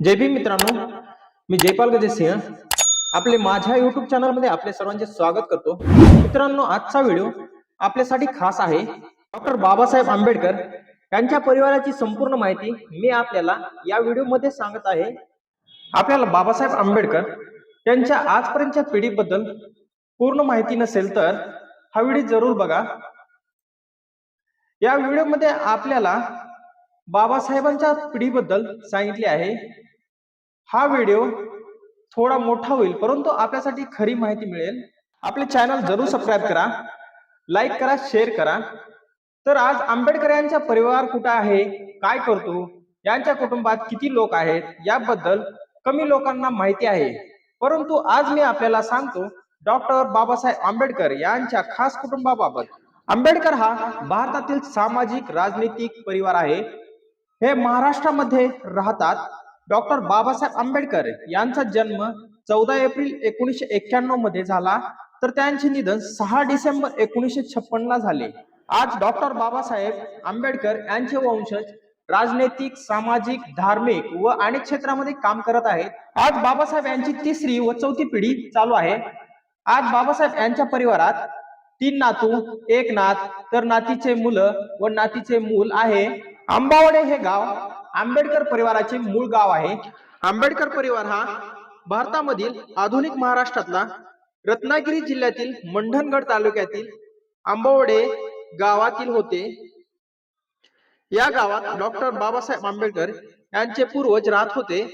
जय भीम मित्रांनो मी जयपाल गजे सिंह. आपले माझ्या युट्यूब चॅनलमध्ये आपले सर्वांचे स्वागत करतो. मित्रांनो आजचा व्हिडिओ आपल्यासाठी खास आहे. डॉक्टर बाबासाहेब आंबेडकर यांच्या परिवाराची संपूर्ण माहिती मी आपल्याला या व्हिडिओमध्ये सांगत आहे. आपल्याला बाबासाहेब आंबेडकर यांच्या आजपर्यंतच्या पिढीबद्दल पूर्ण माहिती नसेल तर हा व्हिडिओ जरूर बघा. या व्हिडिओमध्ये आपल्याला बाबासाहेबांच्या पिढीबद्दल सांगितले आहे. हा व्हिडिओ थोडा मोठा होईल परंतु आपल्यासाठी खरी माहिती मिळेल. आपले चॅनल जरूर सबस्क्राईब करा लाईक करा शेअर करा. तर आज आंबेडकर यांचा परिवार कुठं आहे काय करतो यांच्या कुटुंबात किती लोक आहेत याबद्दल कमी लोकांना माहिती आहे. परंतु आज मी आपल्याला सांगतो डॉक्टर बाबासाहेब आंबेडकर यांच्या खास कुटुंबाबाबत. आंबेडकर हा भारतातील सामाजिक राजनीतिक परिवार आहे. हे महाराष्ट्रामध्ये राहतात. डॉक्टर बाबासाहेब आंबेडकर यांचा जन्म चौदा एप्रिल एकोणीसशे एक्क्याण्णवमध्ये झाला. तर त्यांचे निधन सहा डिसेंबर एकोणीसशे छप्पन ला झाले. आज डॉक्टर बाबासाहेब आंबेडकर यांचे वंशज राजनैतिक सामाजिक धार्मिक व अनेक क्षेत्रामध्ये काम करत आहेत. आज बाबासाहेब यांची तिसरी व चौथी पिढी चालू आहे. आज बाबासाहेब यांच्या परिवारात तीन नातू एक नात तर नातीचे मुलं व नातीचे मूल आहे. आंबावडे हे गाव आंबेडकर परिवाराचे मूळ गाव आहे. आंबेडकर परिवार हा भारतामधील आधुनिक महाराष्ट्रातला रत्नागिरी जिल्ह्यातील मंडणगड तालुक्यातील आंबावडे गावातील होते. या गावात डॉक्टर बाबासाहेब आंबेडकर यांचे पूर्वज राहत होते.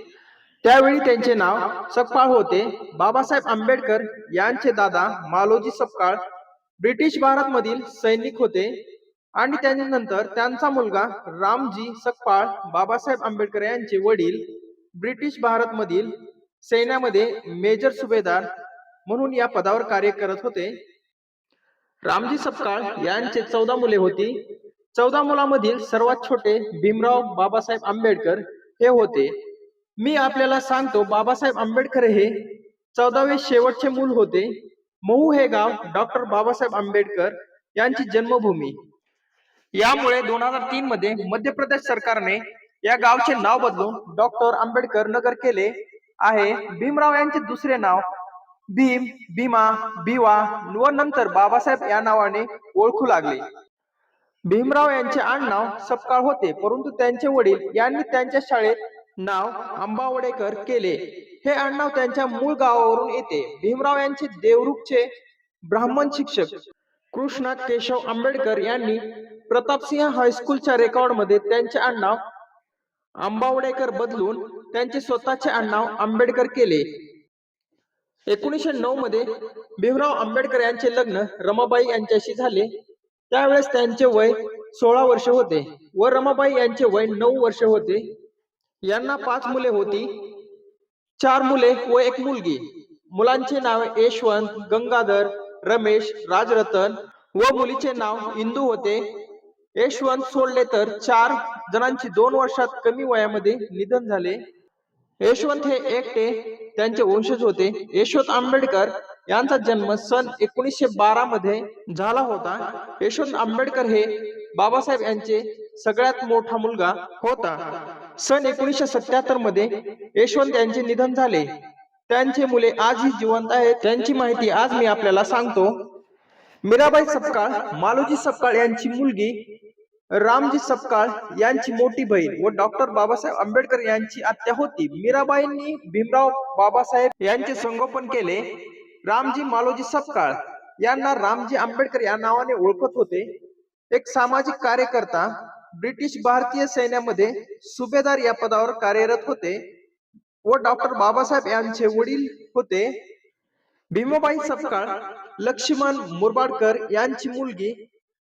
त्यावेळी त्यांचे नाव सकपाळ होते. बाबासाहेब आंबेडकर यांचे दादा मालोजी सपकाळ ब्रिटिश भारत मधील सैनिक होते. आणि त्यानंतर त्यांचा मुलगा रामजी सकपाळ बाबासाहेब आंबेडकर यांचे वडील ब्रिटिश भारत मधील सैन्यामध्ये मेजर सुभेदार म्हणून या पदावर कार्य करत होते. रामजी सपकाळ यांचे चौदा मुले होती. चौदा मुलामधील सर्वात छोटे भीमराव बाबासाहेब आंबेडकर हे होते. मी आपल्याला सांगतो बाबासाहेब आंबेडकर हे चौदावे शेवटचे मूल होते. महू हे गाव डॉक्टर बाबासाहेब आंबेडकर यांची जन्मभूमी. यामुळे दोन हजार तीन मध्ये मध्य प्रदेश सरकारने या गावचे नाव बदलून डॉक्टर आंबेडकर नगर केले आहे. भीमराव यांचे दुसरे नाव भीम भीमा भिवा व नंतर बाबासाहेब या नावाने ओळखू लागले. भीमराव यांचे आडनाव सपकाळ होते परंतु त्यांचे वडील यांनी त्यांच्या शाळेत नाव आंबावडेकर केले. हे आडनाव त्यांच्या मूळ गावावरून येते. भीमराव यांचे देवरूपचे ब्राह्मण शिक्षक कृष्णा केशव आंबेडकर यांनी प्रतापसिंह हायस्कूलच्या रेकॉर्डमध्ये त्यांचे आडनाव आंबावडेकर बदलून त्यांचे स्वतःचे आडनाव आंबेडकर केले. एकोणीसशे नऊ मध्ये भीमराव आंबेडकर यांचे लग्न रमाबाई यांच्याशी झाले. त्यावेळेस त्यांचे वय सोळा वर्ष होते व रमाबाई यांचे वय नऊ वर्ष होते. यांना पाच मुले होती चार मुले व एक मुलगी. मुलांचे नाव यशवंत गंगाधर रमेश राजरतन व मुलीचे नाव इंदू होते. यशवंत सोडले तर चार जणांची दोन वर्षात कमी वयामध्ये निधन झाले. यशवंत हे एकटे त्यांचे वंशज होते. यशवंत आंबेडकर यांचा जन्म सन एकोणीसशे बारा मध्ये झाला होता. यशवंत आंबेडकर हे बाबासाहेब यांचे सगळ्यात मोठा मुलगा होता. सन एकोणीसशे सत्याहत्तरमध्ये यशवंत यांचे निधन झाले. त्यांचे मुले आजही जिवंत आहेत. त्यांची माहिती आज मी आपल्याला सांगतो. मीराबाई सपकाळ मालोजी सपकाळ यांची मुलगी रामजी सपकाळ यांची मोठी बहीण व डॉक्टर बाबासाहेब आंबेडकर यांची आत्या होती. मीराबाईंनी भीमराव बाबासाहेब यांचे संगोपन केले. रामजी मालोजी सपकाळ यांना रामजी आंबेडकर या नावाने ओळखत होते. एक सामाजिक कार्यकर्ता ब्रिटिश भारतीय सैन्यामध्ये सुभेदार या पदावर कार्यरत होते व डॉक्टर बाबासाहेब यांचे वडील होते. भीमाबाई सपकाळ लक्ष्मण मुरबाडकर यांची मुलगी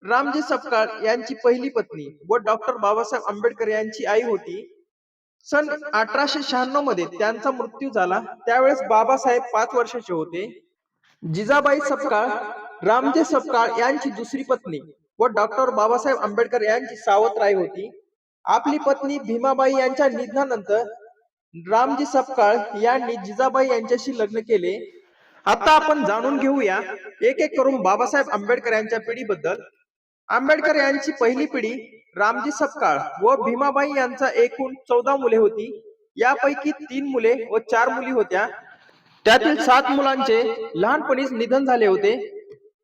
रामजी सपकाळ यांची पहिली पत्नी व डॉक्टर बाबासाहेब आंबेडकर यांची आई होती. सन अठराशे शहाण्णवमध्ये त्यांचा मृत्यू झाला. त्यावेळेस बाबासाहेब पाच वर्षाचे होते. जिजाबाई सपकाळ रामजी सपकाळ यांची दुसरी पत्नी व डॉक्टर बाबासाहेब आंबेडकर यांची सावत्र आई होती. आपली पत्नी भीमाबाई यांच्या निधनानंतर रामजी सपकाळ यांनी जिजाबाई यांच्याशी लग्न केले. आता आपण जाणून घेऊया एक एक करून बाबासाहेब आंबेडकर यांच्या पिढीबद्दल. आंबेडकर यांची पहिली पिढी रामजी सपकाळ व भीमाबाई यांचा एकूण चौदा मुले होती. यापैकी तीन मुले व चार मुली होत्या. त्यातील सात मुलांचे लहानपणीच निधन झाले होते.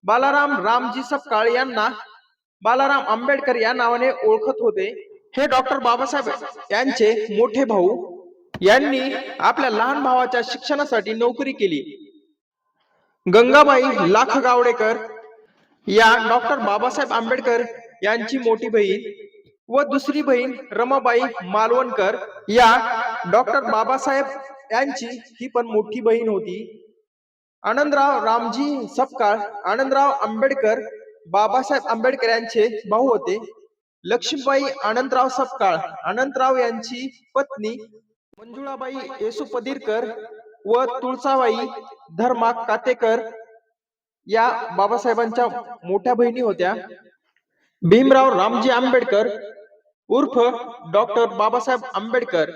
बालाराम रामजी सपकाळ यांना बालाराम आंबेडकर या नावाने ओळखत होते. हे डॉक्टर बाबासाहेब यांचे मोठे भाऊ. यांनी आपल्या लहान भावाच्या शिक्षणासाठी नोकरी केली. गंगाबाई लाख गावडेकर या डॉक्टर बाबासाहेब आंबेडकर यांची मोठी बहीण व दुसरी बहीण रमाबाई मालवणकर या डॉक्टर बाबासाहेब यांची ही पण मोठी बहीण होती. आनंदराव रामजी सपकाळ आनंदराव आंबेडकर बाबासाहेब आंबेडकर यांचे भाऊ होते. लक्ष्मीबाई आनंदराव सपकाळ आनंदराव यांची पत्नी मंजुळाबाई येसू पदीरकर व तुळसाबाई धर्मा कातेकर या बाबासाहेबांच्या मोठ्या बहिणी होत्या. भीमराव रामजी आंबेडकर उर्फ डॉक्टर बाबासाहेब आंबेडकर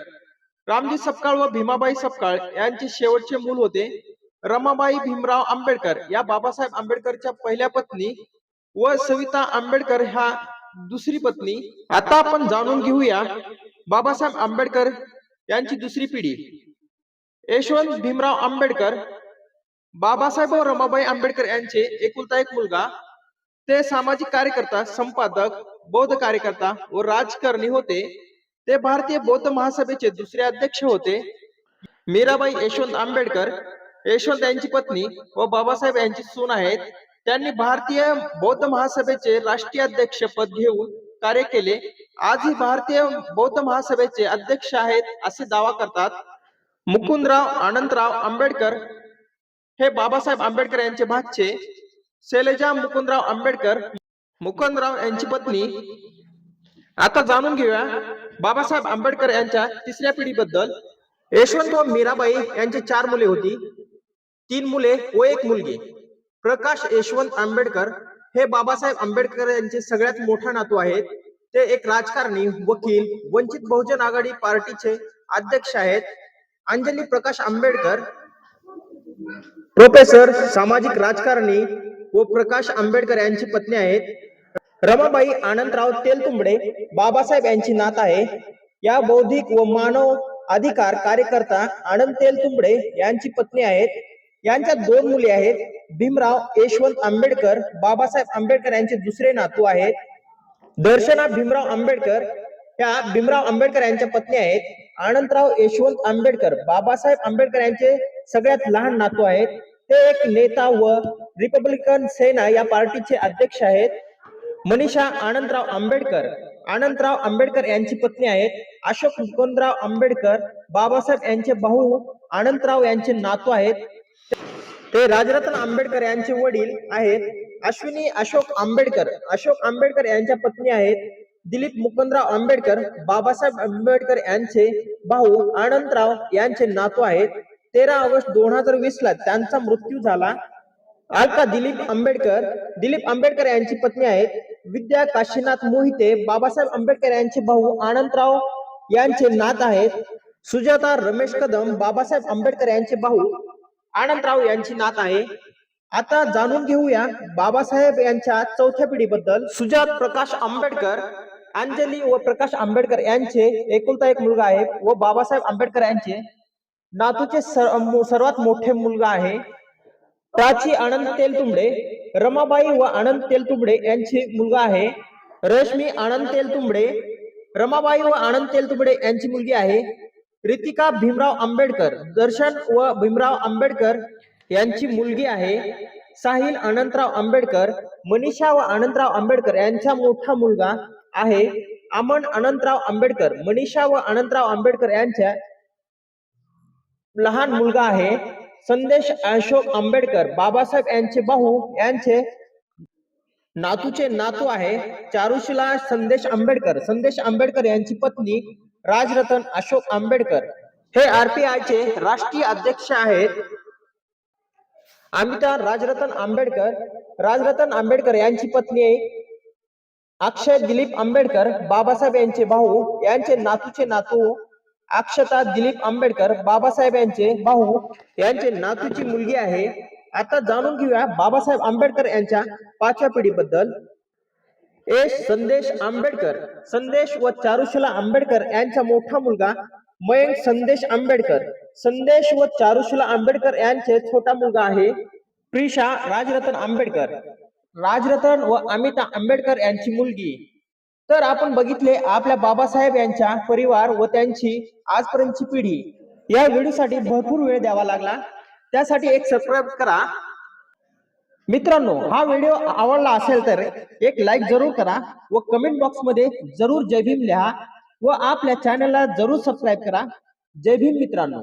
रामजी सपकाळ व भीमाबाई सपकाळ यांचे शेवटचे मूल होते रमाबाई भीमराव आंबेडकर. या बाबासाहेब आंबेडकरच्या पहिल्या पत्नी व सविता आंबेडकर ह्या दुसरी पत्नी. आता आपण जाणून घेऊया बाबासाहेब आंबेडकर यांची दुसरी पिढी. यशवंत भीमराव आंबेडकर बाबासाहेब व रमाबाई आंबेडकर यांचे एकुलता एक मुलगा ते सामाजिक कार्यकर्ता संपादक बौद्ध कार्यकर्ता व राजकारणी होते. ते भारतीय बौद्ध महासभेचे दुसरे अध्यक्ष होते. मीराबाई यशवंत आंबेडकर यशवंत यांची पत्नी व बाबासाहेब यांची सून आहेत. त्यांनी भारतीय बौद्ध महासभेचे राष्ट्रीय अध्यक्ष पद घेऊन कार्य केले. आजही भारतीय बौद्ध महासभेचे अध्यक्ष आहेत असे दावा करतात. मुकुंदराव आनंदराव आंबेडकर हे बाबासाहेब आंबेडकर यांचे भाचे शैलजा मुकुंदराव आंबेडकर मुकुंदराव यांची पत्नी. आता जाणून घेऊया बाबासाहेब आंबेडकर यांच्या तिसऱ्या पिढीबद्दल. यशवंत व मीराबाई यांची चार मुले होती. तीन मुले व एक मुलगी. प्रकाश यशवंत आंबेडकर हे बाबासाहेब आंबेडकर यांचे सगळ्यात मोठा नातू आहेत. ते एक राजकारणी वकील वंचित बहुजन आघाडी पार्टीचे अध्यक्ष आहेत. अंजली प्रकाश आंबेडकर प्रोफेसर सामाजिक राजकारणी व प्रकाश आंबेडकर यांची पत्नी आहेत. रमाबाई आनंदराव तेलतुंबडे बाबासाहेब यांची नात आहे. या बौद्धिक व मानव अधिकार कार्यकर्ता आनंद तेलतुंबडे यांची पत्नी आहेत. यांच्या दोन मुली आहेत. भीमराव यशवंत आंबेडकर बाबासाहेब आंबेडकर यांचे दुसरे नातू आहेत. दर्शना भीमराव आंबेडकर या भीमराव आंबेडकर यांच्या पत्नी आहेत. आनंदराव यशवंत आंबेडकर बाबासाहेब आंबेडकर यांचे सगळ्यात लहान नातू आहेत. ते एक नेता व रिपब्लिकन सेना या पार्टीचे अध्यक्ष आहेत. मनीषा आनंदराव आंबेडकर. आनंदराव आंबेडकर यांची पत्नी आहेत. अशोक मुकुंदराव आंबेडकर बाबासाहेब यांचे भाऊ आनंदराव यांचे नातू आहेत. ते राजरत्न आंबेडकर यांचे वडील आहेत. अश्विनी अशोक आंबेडकर. अशोक आंबेडकर यांच्या पत्नी आहेत. दिलीप मुकुंदराव आंबेडकर बाबासाहेब आंबेडकर यांचे भाऊ आनंदराव यांचे नातू आहेत. तेरा ऑगस्ट दोन हजार वीस ला त्यांचा मृत्यू झाला. अलका दिलीप आंबेडकर दिलीप आंबेडकर यांची पत्नी आहेत. विद्या काशीनाथ मोहिते बाबासाहेब आंबेडकर यांचे भाऊ आनंदराव यांचे नात आहेत. सुजाता रमेश कदम बाबासाहेब आंबेडकर यांचे भाऊ आनंदराव यांची नात आहे. आता जाणून घेऊया बाबासाहेब यांच्या चौथ्या पिढीबद्दल. सुजात प्रकाश आंबेडकर अंजली व प्रकाश आंबेडकर यांचे एकुलता एक मुलगा आहे व बाबासाहेब आंबेडकर यांचे नातूचे सर्वात मोठे मुलगा आहे. प्राची आनंद तेलतुंबडे रमाबाई व आनंद तेलतुंबडे यांचे मुलगा आहे. रश्मी आनंद तेलतुंबडे रमाबाई व आनंद तेलतुंबडे यांची मुलगी आहे. रितिका भीमराव आंबेडकर दर्शन व भीमराव आंबेडकर यांची मुलगी आहे. साहिल अनंतराव आंबेडकर मनीषा व आनंदराव आंबेडकर यांचा मोठा मुलगा आहे. अमन अनंतराव आंबेडकर मनीषा व अनंतराव आंबेडकर यांच्या लहान मुलगा आहे. संदेश अशोक आंबेडकर, बाबासाहेब यांचे भाऊ यांचे नातूचे नातू आहे. चारुशिला संदेश आंबेडकर संदेश आंबेडकर यांची पत्नी राजरतन अशोक आंबेडकर. हे आरपीआय चे राष्ट्रीय अध्यक्ष आहेत. अमिता राजरतन आंबेडकर राजरतन आंबेडकर यांची पत्नी अक्षय दिलीप आंबेडकर, बाबासाहेब यांचे भाऊ यांचे नातूचे नातू अक्षता दिलीप आंबेडकर बाबासाहेब यांचे भाऊ यांचे नातूची मुलगी आहे. आता जाणून घेऊया बाबासाहेब आंबेडकर यांच्या पाचव्या पिढीबद्दल. एस संदेश आंबेडकर संदेश व चारुशिला आंबेडकर यांचा मोठा मुलगा मयंक संदेश आंबेडकर. संदेश व चारुशिला आंबेडकर यांचे छोटा मुलगा आहे प्रिशा राजरतन आंबेडकर. राजरतन व अमिता आंबेडकर यांची मुलगी. तर आपण बघितले आपल्या बाबासाहेब यांच्या परिवार व त्यांची आजपर्यंतची पिढी. या व्हिडिओसाठी भरपूर वेळ द्यावा लागला. त्यासाठी एक सबस्क्राईब करा. मित्रांनो हा व्हिडिओ आवडला असेल तर एक लाईक जरूर करा व कमेंट बॉक्समध्ये जरूर जय भीम लिहा व आपल्या चॅनलला जरूर सबस्क्राईब करा. जय भीम मित्रांनो.